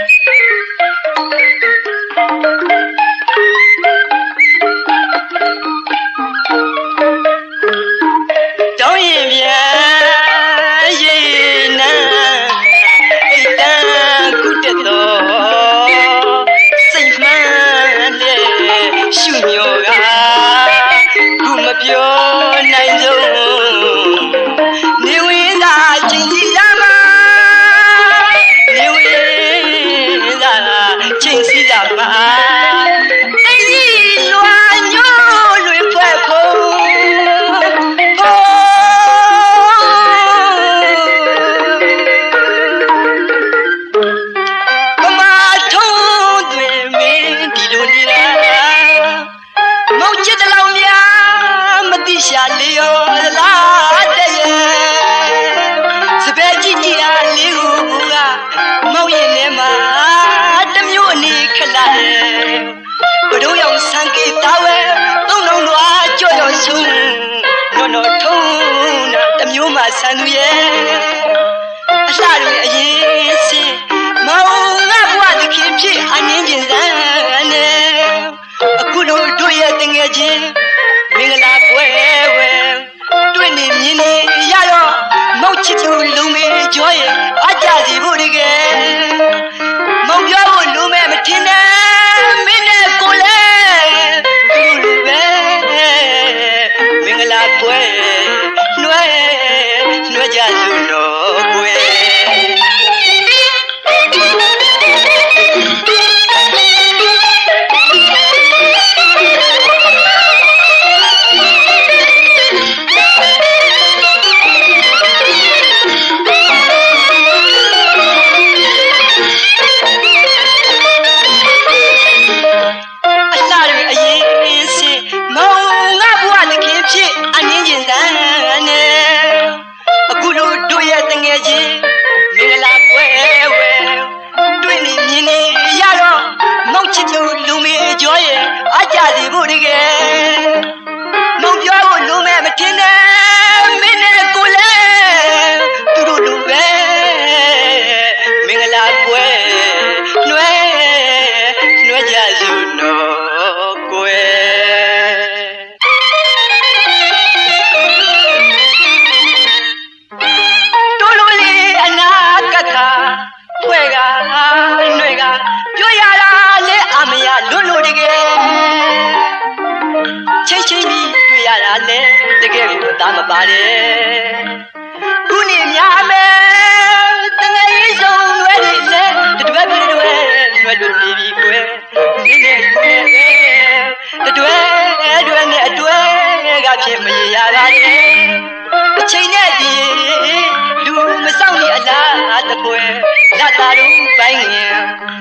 Thank you.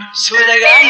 င်ဆိုစကား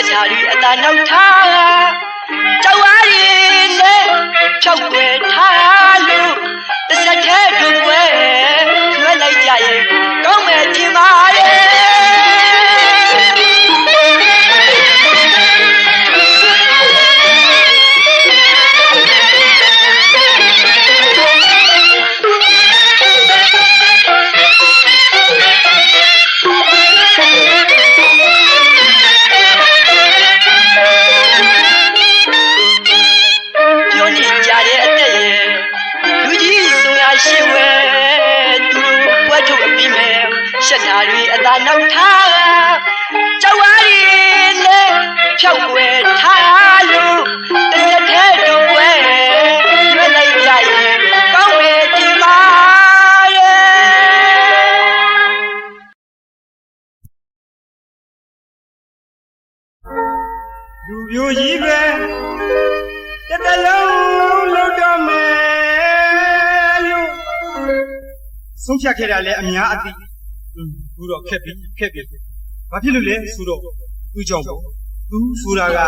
ချက်ချာရီအသာနှုတ်ထားကြောက်ဝါရီနဲ့ဖြောက်ွယ်ထားလို့တစ်ဆက်တည်းတို့ွယ်လွှဲလိုက်ကြရင်ကောင်းမယ်ထင်ပါရဲ့ အသာနောက်ထားကြောက်ဝါရီနဲ့ဖြောက်ွယ်ထားလို့တစ်ရက်တည်းတူွယ်ရွက်လိုက်ကြရင်ကောင်းပဲကြည်ပါရဲ့လူမျိုးကြီးပဲတစ်တလုံးလုံးတော့မယ်လို့ဆုံးဖြတ်ခဲ့တာလဲအများအသိ อืมဘူးတော့ခက်ပြီခက်ပြီဘာဖြစ်လို့လဲဆိုတော့သူ့ကြောင့်ပေါ့သူဆိုတာက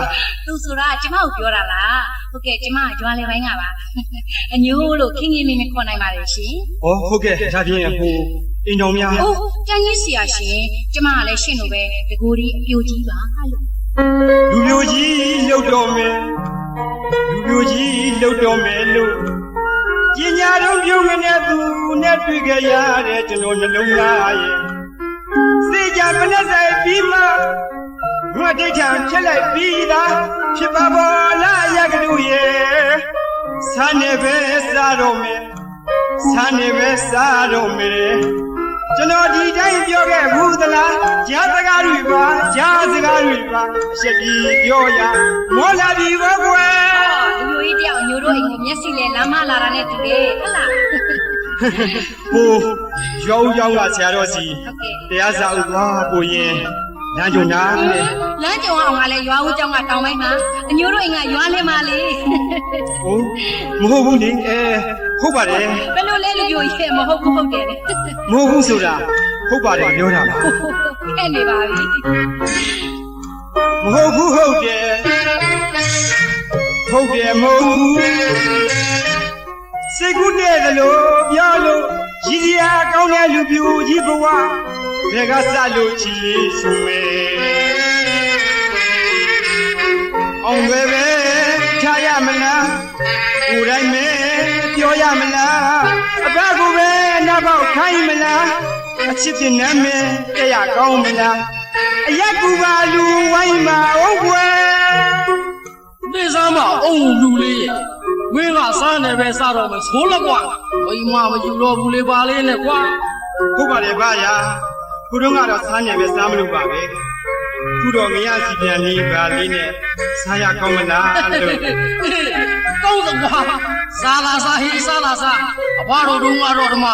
သူဆိုတာကကျမကိုပြောတာလားဟုတ်ကဲ့ကျမကကျွမ်းလေးပိုင်းကပါအညိုးလို့ခင်းခင်းမင်းမင်းခေါ်နိုင်ပါလေရှင်ဩဟုတ်ကဲ့ဒါဖြင့်ဟိုအိမ်တော်များအိုးတန်ကြီးစီရရှင်ကျမကလည်းရှင်လိုပဲတကူဒီအပြိုကြီးပါလို့လူမျိုးကြီးလှုပ်တော်မယ်လူမျိုးကြီးလှုပ်တော်မယ်လို့ပညာတော်ပြုံးနေတဲ့သူနဲ့တွေ့ကြရတဲ့ကျွန်တော်နှလုံးသားရဲ့ စေကြမနဲ့ဆိုင်ပြီးမှငါဒိဋ္ဌံဖြစ်လိုက်ပြီးသားဖြစ်ပါပေါ်လားရကလူရဲ့ဆန်းနေပဲစားတော်မယ်ဆန်းနေပဲစားတော်မယ်ကျွန်တော်ဒီတိုင်းပြောခဲ့ဘူးသလားကြားစကားတွေပါကြားစကားတွေပါရှက်ပြီးပြောရမောလာပြီဘောကွယ်လူမျိုးကြီးတယောက်အညိုးတို့အိမ်ကိုမျက်စိလဲလမ်းမလာတာနဲ့တူတယ်ဟုတ်လား ဟိုရောင်းရောင်းကဆရာတော်စီဟုတ်ကဲ့တရားစာဥသွားကိုရင်လမ်းကြုံနာနဲ့လမ်းကြုံအောင်ကလည်းရွာဦးကျောင်းကတောင်းပိုင်းမှာအညိုးတို့အိမ်ကရွာလဲမှာလေဟိုမဟုတ်ဘူးလေအဲဟုတ်ပါတယ်ဘယ်လိုလဲလူမျိုးကြီးမဟုတ်ဘူးဟုတ်တယ်လေမဟုတ်ဘူးဆိုတာဟုတ်ပါတယ်ပြောတာပါခဲ့နေပါပြီမဟုတ်ဘူးဟုတ်တယ်ဟုတ်တယ်မဟုတ်ဘူး စိတ်ကူးတဲ့သလိုပြောလို့ရည်စရာကောင်းတဲ့လူပြူကြီးဘဝဘယ်ကစလို့ချီဆိုမယ်အောင်ပဲပဲထားရမလားကိုယ်တိုင်းပဲပြောရမလားအဘကူပဲနောက်ပေါက်ခိုင်းမလားအချစ်တင်နမ်းမယ်တရားကောင်းမလားအရက်ကူပါလူဝိုင်းမှာဟုတ်ွယ်နေစားမအုံလူလေးရဲ့ မင်းကစားနေပဲစားတော့မယ်ဆိုးလက်ကွာဘိမမယူတော့ဘူးလေပါလေးနဲ့ကွာဟုတ်ပါတယ်ဗျာယာခုတော့ကတော့စားနေပဲစားမလို့ပါပဲခုတော့ငရစီပြန်လေးပါလေးနဲ့စားရကောင်းမလားလို့ကောင်းစကွာစားလာစားဟေးစားလာစားအဘတော်တို့ကတော့ဓမ္မ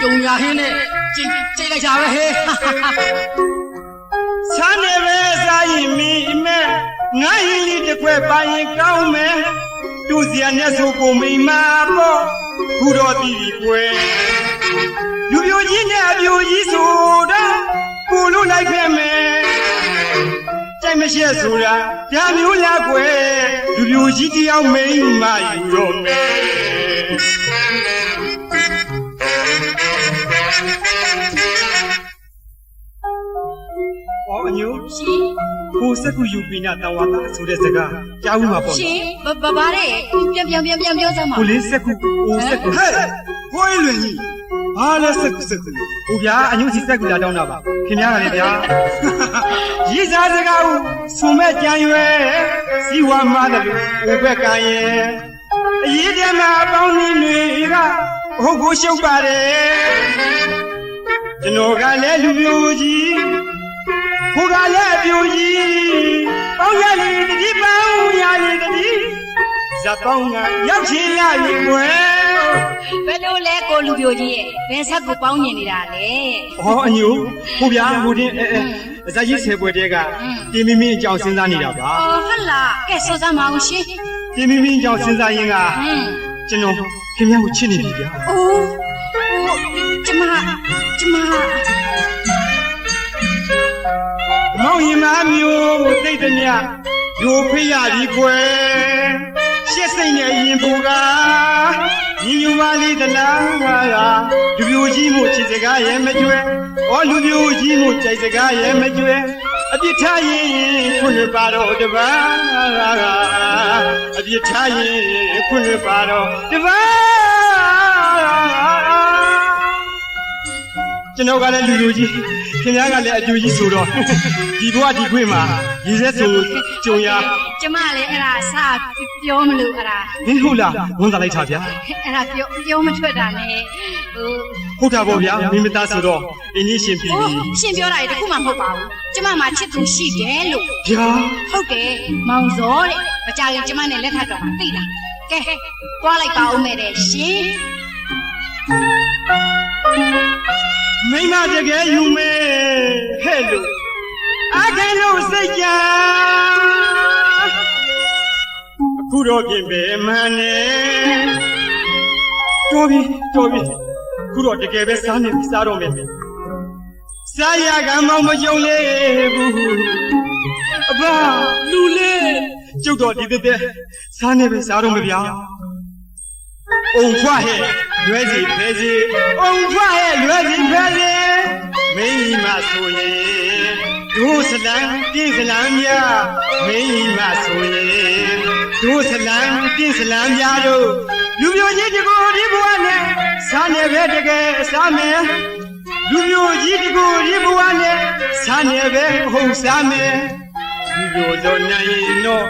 ကြုံညာဟင်းနဲ့ကြိတ်ကြိတ်လိုက်ကြပဲဟေးစားနေပဲစားရင်မိအမဲငါရင်လေးတစ်ခွက်ပါရင်ကောင်းမယ် သူ့စရာနဲ့ဆိုကိုမိန်မာပေါ့ခုတော့တည်ပြီကွယ်လူပြိုကြီးနဲ့အပြိုကြီးဆိုတော့ကိုလို့လိုက်ခဲ့မယ်ကြိုက်မရှိဆိုတာဒါမျိုးလားကွယ်လူပြိုကြီးတယောက်မိန်မာယူတော့မယ်။ အော်အညိုရှင်ကိုစက်ကူယူပိနာတဝါတာဆိုတဲ့စကားကြားဦးမှာပေါ့ရှင်ဘာဘာဘာတဲ့ပြန်ပြန်ပြန်ပြန်ပြောစမ်းပါ။ကိုလေးစက်ကူအိုစက်ကူဟဲ့ကိုယ်လွင်ကြီးဘာလဲစက်ကူစက်ကူဟိုဗျာအညိုစီစက်ကူလာတောင်းတာပါခင်ဗျားကလည်းဗျာရည်စားစကားဦးစုံမဲ့ကြံရွယ်စီဝါမတယ်လို့ဟိုဘက်ကရဲ့အရေးတည်းမှာအပေါင်းကြီးတွေကဟုတ်ကိုရှုပ်ပါတယ်ကျွန်တော်ကလည်းလူမျိုးကြီး ကိုကလည်းအပြူကြီးပေါင်းရလီတတိပေါင်းရလီတတိဇပောင်းကရောက်ချင်ရပြီကွယ်ဘယ်လိုလဲကိုလူပြိုကြီးရဲ့ဘယ်ဆက်ကိုပေါင်းညင်နေတာလဲဟောအညိုဟိုဗျာဟိုတင်းအဲအဲဇာကြီးဆယ်ပွဲတဲကတင်းမင်းမင်းအကြောင်းစဉ်းစားနေတာပါအော်ဟုတ်လားကဲစောစမ်းမအောင်ရှင်တင်းမင်းမင်းအကြောင်းစဉ်းစားရင်းကဟင်းကျွန်တော်ခင်ဗျားကိုချစ်နေပြီဗျာအိုးဟိုကျမကျမ မောင်ရင်မမျိုးကိုသိတဲ့မြယိုဖေးရပြီကွယ်ရှစ်စိတ်နဲ့ရင်ပူကညီညူပါလိတလားဟာလူပြိုကြီးမို့ချစ်စကားရဲ့မကျွဲဩလူပြိုကြီးမို့ကြိုက်စကားရဲ့မကျွဲအပြစ်ထားရင်ခွင့်ပါတော့တပါးအပြစ်ထားရင်ခွင့်ပါတော့တပါး ကျွန်တော်ကလည်းလူလူကြီးခင်ဗျားကလည်းအကျိုးကြီးဆိုတော့ဒီဘဝဒီခွေမှာရည်စက်စုံကြုံရကျမလည်းအဲ့ဒါအစပြောမလို့အဲ့ဒါဟင်းဟုတ်လားဝန်စားလိုက်တာဗျာအဲ့ဒါပြောပြောမထွက်တာနဲ့ဟိုဟုတ်တာပေါ့ဗျာမိမသားဆိုတော့အင်းကြီးရှင်ပြီဟိုရှင်ပြောတာတွေတခုမှမဟုတ်ပါဘူးကျမမှာချစ်သူရှိတယ်လို့ဗျာဟုတ်တယ်မောင်စောတဲ့မကြခင်ကျမနဲ့လက်ထပ်တော့မှသိလားကဲတွားလိုက်ပါဦးမယ်တဲ့ရှင် မိမတကယ်ယူမဲဟဲ့လို့အခက်လို့စိတ်ကြအခုတော့ပြင်ပဲမှန်နေတော်ပြီတော်ပြီအခုတော့တကယ်ပဲစားနေပြီစားတော့မယ်စားရကမောင်မကြုံလေးဘူးအဘလူလေးကျုပ်တော်ဒီတဲ့တဲ့စားနေပဲစားတော့မယ်ဗျာ အုံဖွားဟဲ့ရွဲစီဖဲစီအုံဖွားဟဲ့ရွဲစီဖဲစီမင်းကြီးမဆိုရင်ဒုစလံပြင်းစလံမြမင်းကြီးမဆိုရင်ဒုစလံပြင်းစလံမြတို့လူမျိုးကြီးတကူဒီဘဝနဲ့စားနေပဲတကယ်စားမယ်လူမျိုးကြီးတကူဒီဘဝနဲ့စားနေပဲဟုတ်စားမယ်ဒီလိုတော့နိုင်ရင်တော့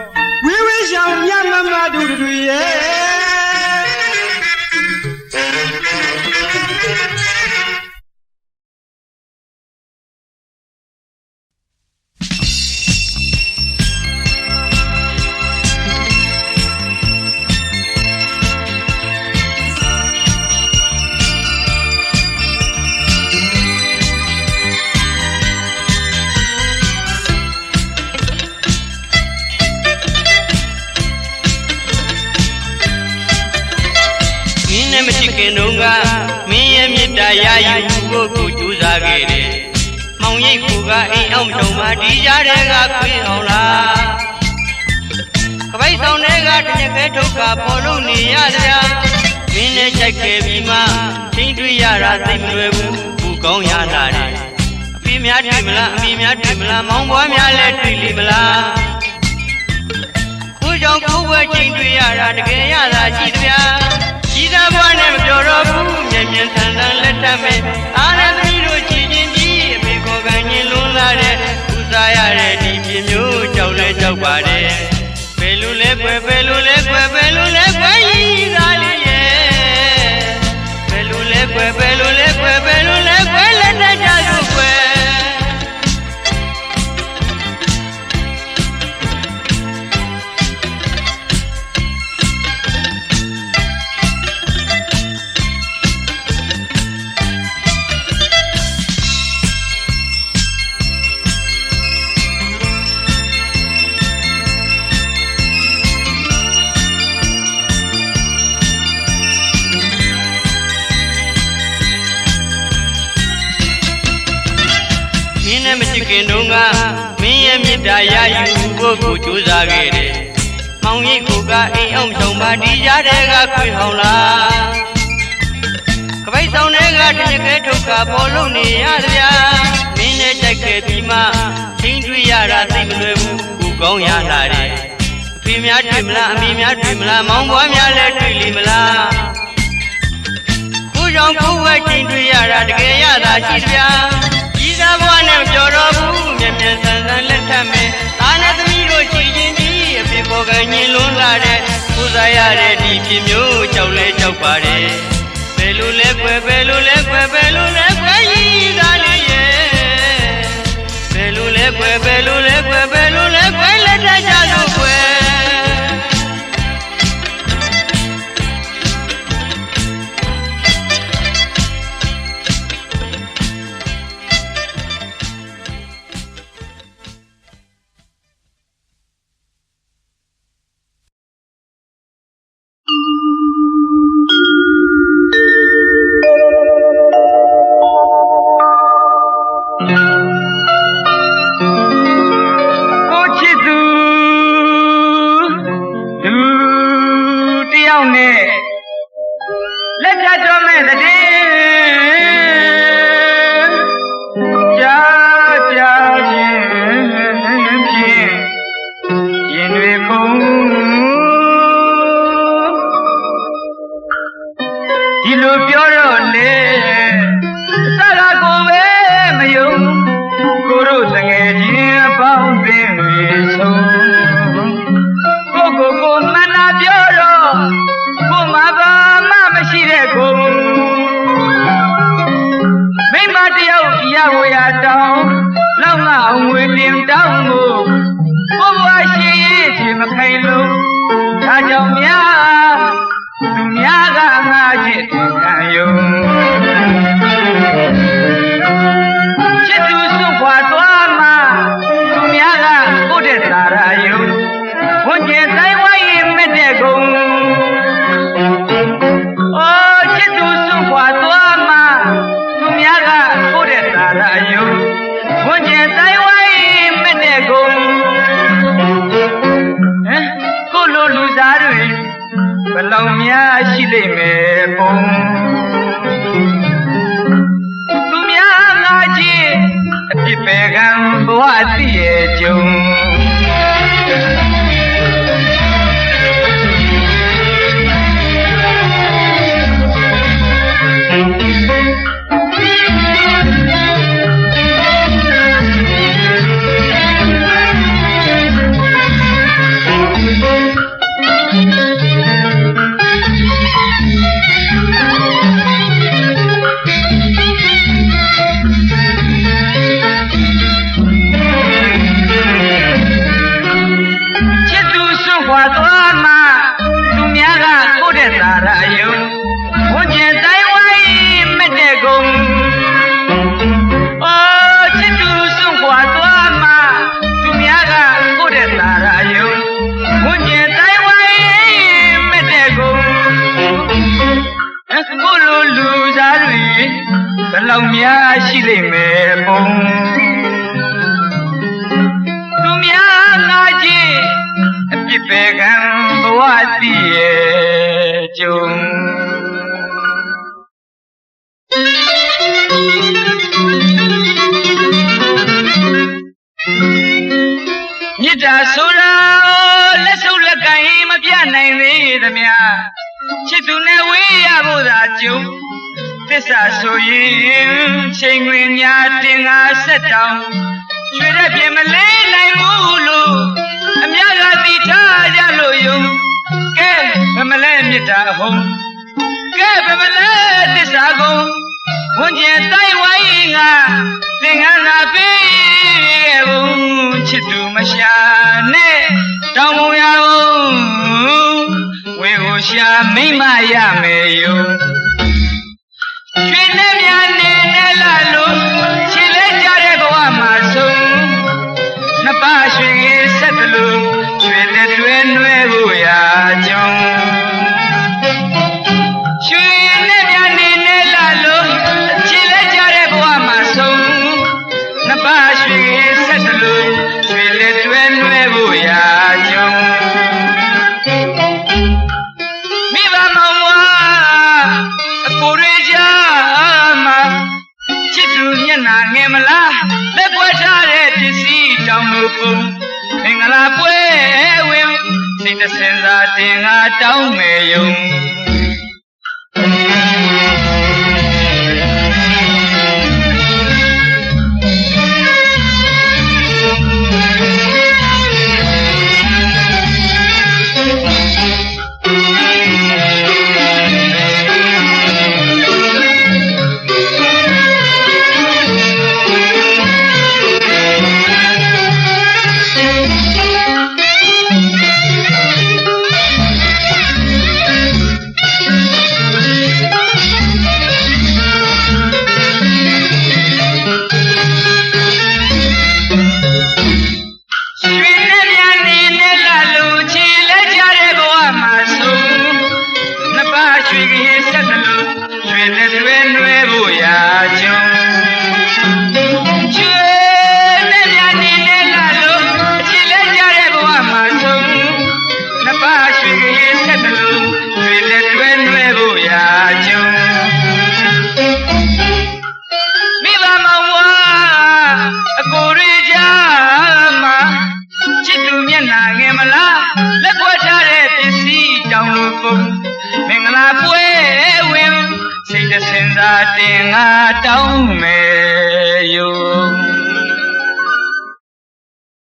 ဝေးဝေးရှောင်မြတ်မမတို့တွေရဲ့ ကအိမ်အောင်တုံမှာဒီကြားတဲ့ကခွေးအောင်လား။ကပိုက်ဆောင်တဲ့ကတညခဲထုတ်ကပေါ်လို့နေရစရာမင်းနဲ့ချိုက်ခဲ့ပြီးမှထိမ့်တွေ့ရတာသိမလွယ်ဘူးဘူကောင်းရလာတယ်။အဖေများတွေ့မလားအမေများတွေ့မလားမောင်ဘွားများလည်းတွေ့လိမ့်မလား။ကိုကြောင့်ကိုယ်ဝဲချိန်တွေ့ရတာတကယ်ရတာရှိသဗျာကြီးသားဘွားနဲ့မပြောတော့ဘူးမြင်မြင်ဆန်းဆန်းလက်ထပ်မယ်အားရသမီးတို့ချီချင်းကြီးအဖေကိုကန်ရင် လွန်လာတဲ့ဥစားရတဲ့ဒီပြမျိုးကြောက်လဲကြောက်ပါတယ်ဘယ်လိုလဲကွယ်ဘယ်လိုလဲကွယ်ဘယ်လိုလဲကွယ် မင်းနဲ့မချစ်ခင်တုန်းကမင်းရဲ့မေတ္တာရယူဖို့ကိုကြိုးစားခဲ့တယ်။မောင်ရိပ်ကိုကအိမ်အောင်ဆောင်ပါဒီကြားတဲ့ကခွေဟောင်းလား။ကပိုက်ဆောင်တဲ့ကတညခဲထုတ်ကပေါ်လို့နေရစရာမင်းနဲ့တိုက်ခဲ့ပြီးမှချင်းတွေ့ရတာသိမလွယ်ဘူးကိုကောင်းရလာတယ်။အဖေများတွေ့မလားအမေများတွေ့မလားမောင်ဘွားများလည်းတွေ့လိမ့်မလား။ကိုကြောင့်ကိုယ်ဝဲချင်းတွေ့ရတာတကယ်ရတာရှိသဗျာကြီးစားဘဝ နဲ့ကြော်တော့ဘူးမြင်မြင်ဆန်းဆန်းလက်ထပ်မယ်ဒါနဲ့သမီးတို့ချီချင်းကြီးအဖေပေါ်ကညင်လွန်းလာတဲ့ကိုစားရတဲ့ဒီပြမျိုးကြောက်လဲကြောက်ပါတယ်ဘယ်လိုလဲကွယ်ဘယ်လိုလဲကွယ်ဘယ်လိုလဲ ကိုမှန်တာပြောတော့ကိုမဘာမှမရှိတဲ့ကိုမိမတယောက်ရဝရတောင်းလောက်ငါငွေတင်တောင်းကိုဘုရားရှင်ရဲ့ဒီမခိုင်လို့ဒါကြောင့်များသူများကငါချစ် ယ့်တဲ့သာရာယုံဝန်ကျင်တိုင်းဝိုင်းရင်မဲ့တဲ့ကုံဟမ်ကိုလိုလူသားတွေဘယ်လောက်များရှိလိမ့်မယ်ပုံသူများငါချင်းအပြစ်ပဲကံဘဝတည်ရဲ့ကြုံ လောက်များရှိလိမ့်မယ်ပုံသူများငါချင်းအပြစ်ပဲကံဘဝတည်ရဲ့ကြုံမြစ်တာဆိုတာလက်ဆုပ်လက်ကင်မပြနိုင်သေးသမျှချစ်သူနဲ့ဝေးရဖို့သာကြုံ သစ္စာဆိုရင်ချိန်ခွင်ညာတင်ငါဆက်တောင်းရွှေရက်ပြင်မလေးနိုင်ဘူးလို့အများကသိထားကြလို့ယုံကဲဗမလဲမြစ်တာဟုံးကဲဗမလဲတစ္ဆာကုံဝန်ကျင်တိုင်းဝိုင်းငါသင်္ကန်းသာပေးရဲ့ဘုံချစ်သူမရှာနဲ့တောင်းမရဘူးဝေကိုရှာမိမ့်မရမယ်ယုံ ရွှေနဲ့များနေနဲ့လာလို့ခြေလဲကြတဲ့ဘဝမှာဆုံးနှစ်ပါးရွှေကြီးဆက်တလို့ရွှေလက်တွဲနှွဲဖို့ စိတ်တစင်သာတင်ငါတောင်းမယ်ယုံ ရွှေလ